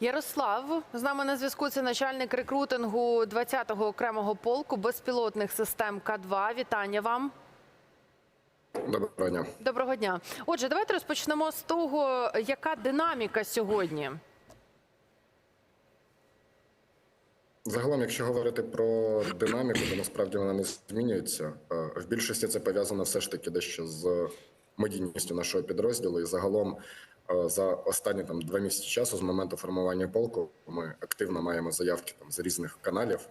Ярослав з нами на зв'язку. Це начальник рекрутингу 20-го окремого полку безпілотних систем К2. Вітання вам. Доброго дня. Доброго дня. Отже, давайте розпочнемо з того, яка динаміка сьогодні. Загалом, якщо говорити про динаміку, то насправді вона не змінюється. Е, В більшості це пов'язано все ж таки дещо з медійністю нашого підрозділу. І загалом за останні там два місяці часу, з моменту формування полку, ми активно маємо заявки там з різних каналів.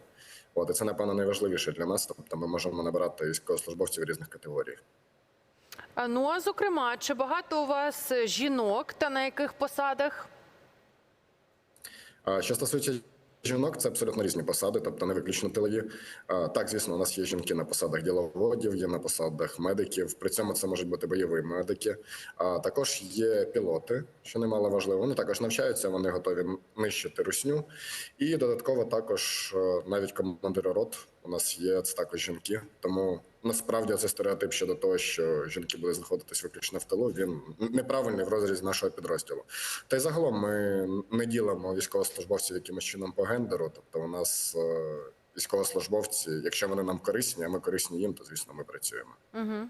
От і це напевно найважливіше для нас. Тобто ми можемо набирати військовослужбовців різних категорій. Ну а зокрема, чи багато у вас жінок та на яких посадах? Що стосується жінок, це абсолютно різні посади, тобто не виключно тилові. Так, звісно, у нас є жінки на посадах діловодів, є на посадах медиків. При цьому це можуть бути бойові медики. А також є пілоти, що немало важливо. Вони також навчаються, вони готові нищити русню. І додатково також е, навіть командири рот у нас є це також жінки. Тому насправді це стереотип щодо того, що жінки будуть знаходитись виключно в тилу, він неправильний в розрізі нашого підрозділу. Та й загалом ми не ділимо військовослужбовців якимось чином по гендеру. Тобто, у нас е, військовослужбовці, якщо вони нам корисні, а ми корисні їм, то звісно ми працюємо. Угу.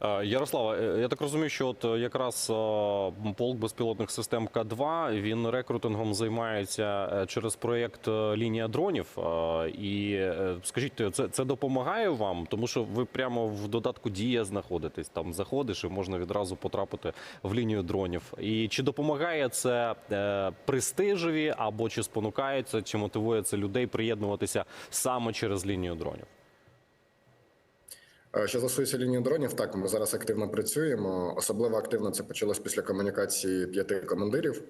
Е, Ярослава, е, я так розумію, що от е, якраз полк безпілотних систем К2 він рекрутингом займається через проєкт лінія дронів. І скажіть, це, це допомагає вам, тому що ви прямо в додатку дія знаходитесь. Там заходиш і можна відразу потрапити в лінію дронів. І чи допомагає це престижеві, або чи спонукається, чи мотивує це людей приєднуватися саме через лінію дронів? Е, Що стосується лінії дронів, так ми зараз активно працюємо. Особливо активно це почалось після комунікації п'яти командирів.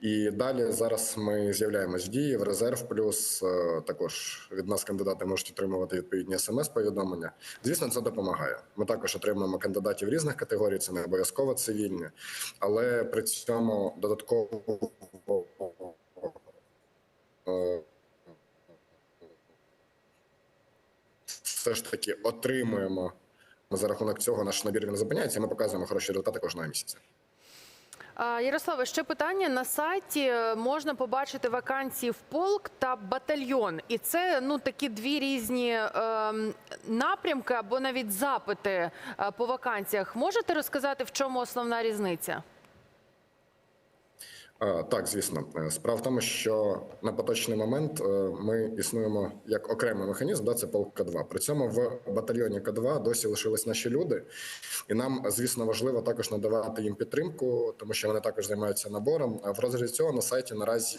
І далі зараз ми з'являємось дії в резерв. Плюс е, також від нас кандидати можуть отримувати відповідні смс-повідомлення. Звісно, це допомагає. Ми також отримуємо кандидатів різних категорій. Це не обов'язково цивільні, але при цьому додатково все ж таки отримуємо. За рахунок цього наш набір він зупиняється. Ми показуємо хороші результати кожного місяця. Ярославе, ще питання на сайті е, можна побачити вакансії в полк та батальйон, і це ну такі дві різні е, напрямки або навіть запити е, по вакансіях. Можете розказати, в чому основна різниця? А, Так, звісно, Е, справа в тому, що на поточний момент е, ми існуємо як окремий механізм, да, це полк К2. При цьому в батальйоні К2 досі лишились наші люди, і нам, звісно, важливо також надавати їм підтримку, тому що вони також займаються набором. В розрізі цього на сайті наразі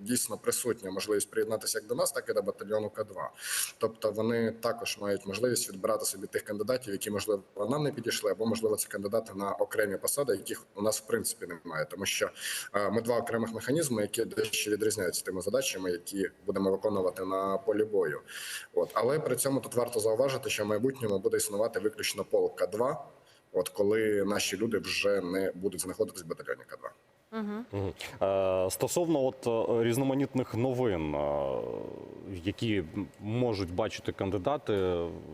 дійсно присутня можливість приєднатися як до нас, так і до батальйону К2. Тобто вони також мають можливість відбирати собі тих кандидатів, які можливо нам не підійшли, або можливо це кандидати на окремі посади, яких у нас в принципі немає, тому що е, два окремих механізми, які дещо відрізняються тими задачами, які будемо виконувати на полі бою. От але при цьому тут варто зауважити, що в майбутньому буде існувати виключно полк К2, От коли наші люди вже не будуть знаходитись в батальйоні К2. Угу. Е, Стосовно от е, різноманітних новин, е, які можуть бачити кандидати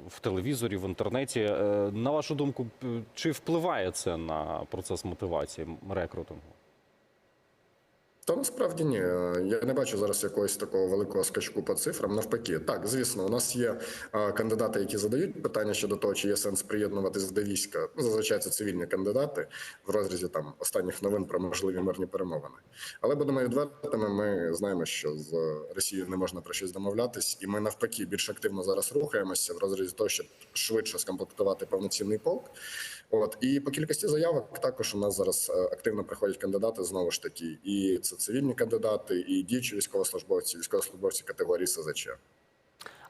в телевізорі, в інтернеті, е, на вашу думку, чи впливає це на процес мотивації рекрутингу? Та насправді ні. Я не бачу зараз якогось такого великого скачку по цифрам. Навпаки, так звісно, у нас є кандидати, які задають питання щодо того, чи є сенс приєднуватись до війська. Ну, зазвичай це цивільні кандидати в розрізі там останніх новин про можливі мирні перемовини. Але будемо відвертими. Ми знаємо, що з Росією не можна про щось домовлятись, і ми навпаки більш активно зараз рухаємося в розрізі того, щоб швидше скомплектувати повноцінний полк. От і по кількості заявок також у нас зараз е, активно приходять кандидати знову ж таки, і це цивільні кандидати, і діючі військовослужбовці, військовослужбовці категорії СЗЧ.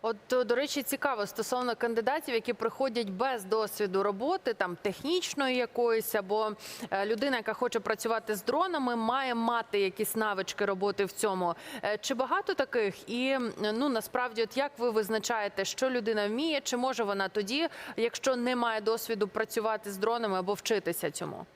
От е, до речі, цікаво стосовно кандидатів, які приходять без досвіду роботи, там технічної якоїсь, або е, людина, яка хоче працювати з дронами, має мати якісь навички роботи в цьому. Е, Чи багато таких? І ну насправді, от як ви визначаєте, що людина вміє, чи може вона тоді, якщо не має досвіду працювати з дронами або вчитися цьому?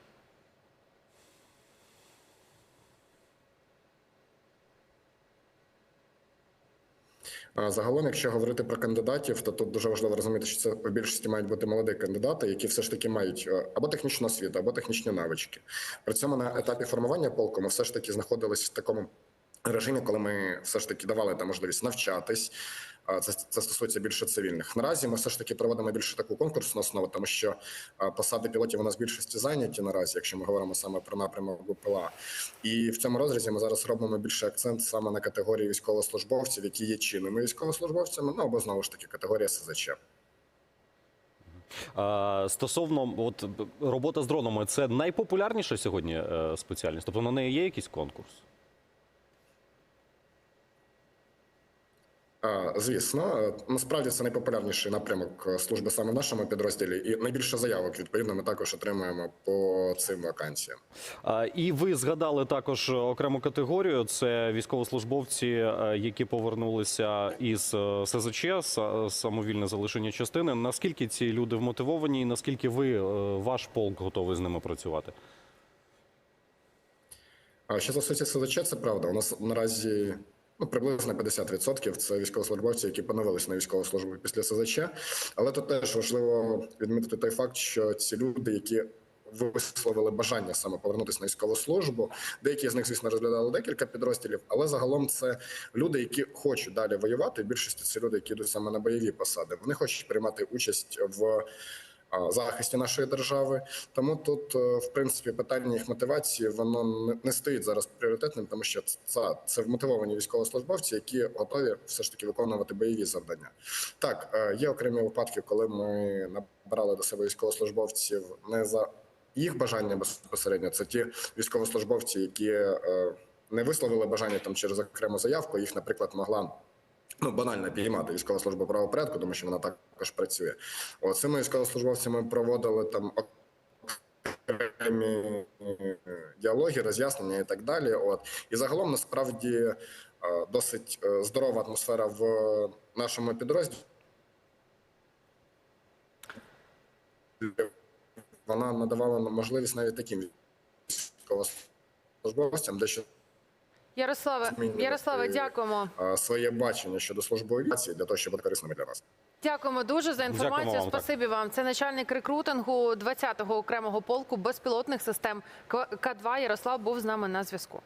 Загалом, якщо говорити про кандидатів, то тут дуже важливо розуміти, що це в більшості мають бути молоді кандидати, які все ж таки мають е, або технічну освіту, або технічні навички. При цьому на етапі формування полку ми все ж таки знаходились в такому режимі, коли ми все ж таки давали там можливість навчатись. Це, це стосується більше цивільних. Наразі ми все ж таки проводимо більше таку конкурсну основу, тому що посади пілотів у нас більшості зайняті наразі, якщо ми говоримо саме про напрямок БПЛА. І в цьому розрізі ми зараз робимо більше акцент саме на категорії військовослужбовців, які є чинними військовослужбовцями, ну або знову ж таки категорія СЗЧ. Стосовно от робота з дронами, це найпопулярніша сьогодні е, спеціальність. Тобто на неї є якийсь конкурс? Звісно, е, насправді це найпопулярніший напрямок е, служби саме в нашому підрозділі, і найбільше заявок відповідно ми також отримуємо по цим вакансіям. І ви згадали також окрему категорію: це військовослужбовці, е, які повернулися із СЗЧ, самовільне залишення частини. Наскільки ці люди вмотивовані, і наскільки ви, ваш полк, готовий з ними працювати? Що стосується СЗЧ, це правда. У нас наразі ну, приблизно 50% це військовослужбовці, які поновилися на військову службу після СЗЧ. Але тут теж важливо відмітити той факт, що ці люди, які висловили бажання саме повернутися на військову службу, деякі з них, звісно, розглядали декілька підрозділів, але загалом це люди, які хочуть далі воювати. В більшості це люди, які йдуть саме на бойові посади. Вони хочуть приймати участь в захисті нашої держави. Тому тут, е, в принципі, питання їх мотивації воно не- стоїть зараз пріоритетним, тому що це, це вмотивовані військовослужбовці, які готові все ж таки виконувати бойові завдання. Так, е, є окремі випадки, коли ми набирали до себе військовослужбовців не за їх бажання безпосередньо. Це ті військовослужбовці, які е, не висловили бажання там через окрему заявку. Їх, наприклад, могла ну банально підіймати військова служба правопорядку, тому що вона також працює. От цими військовослужбовцями проводили там окремі е, діалоги, роз'яснення і так далі. От і загалом насправді е, досить е, здорова атмосфера в нашому підрозділі. Вона надавала можливість навіть таким військовослужбовцям дещо Ярославе. Ярославе, дякуємо. е, своє бачення щодо службової авіації для того, щоб бути корисними для нас. Дякуємо дуже за інформацію. Дякуємо вам, так. Спасибі вам. Це начальник рекрутингу 20-го окремого полку безпілотних систем К2 Ярослав був з нами на зв'язку.